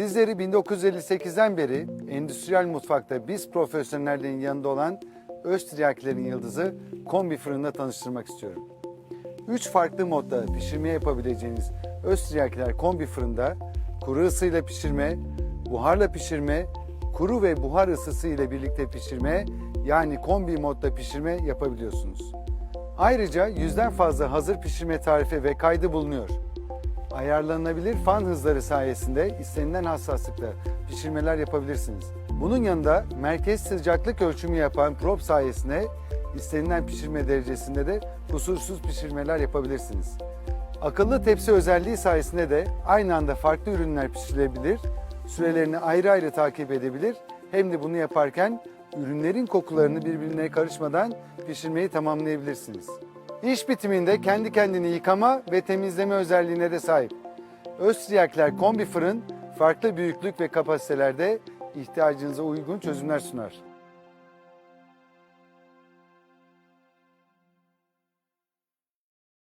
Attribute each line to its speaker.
Speaker 1: Sizleri 1958'den beri endüstriyel mutfakta biz profesyonellerin yanında olan Östriaklerin yıldızı kombi fırında tanıştırmak istiyorum. Üç farklı modda pişirme yapabileceğiniz Östriakler kombi fırında kuru ısıyla pişirme, buharla pişirme, kuru ve buhar ısısı ile birlikte pişirme yani kombi modda pişirme yapabiliyorsunuz. Ayrıca yüzden fazla hazır pişirme tarifi ve kaydı bulunuyor. Ayarlanabilir fan hızları sayesinde istenilen hassaslıkta pişirmeler yapabilirsiniz. Bunun yanında merkez sıcaklık ölçümü yapan probe sayesinde istenilen pişirme derecesinde de kusursuz pişirmeler yapabilirsiniz. Akıllı tepsi özelliği sayesinde de aynı anda farklı ürünler pişirilebilir, sürelerini ayrı ayrı takip edebilir hem de bunu yaparken ürünlerin kokularını birbirine karışmadan pişirmeyi tamamlayabilirsiniz. İş bitiminde kendi kendini yıkama ve temizleme özelliğine de sahip. Östriyakler kombi fırın farklı büyüklük ve kapasitelerde ihtiyacınıza uygun çözümler sunar.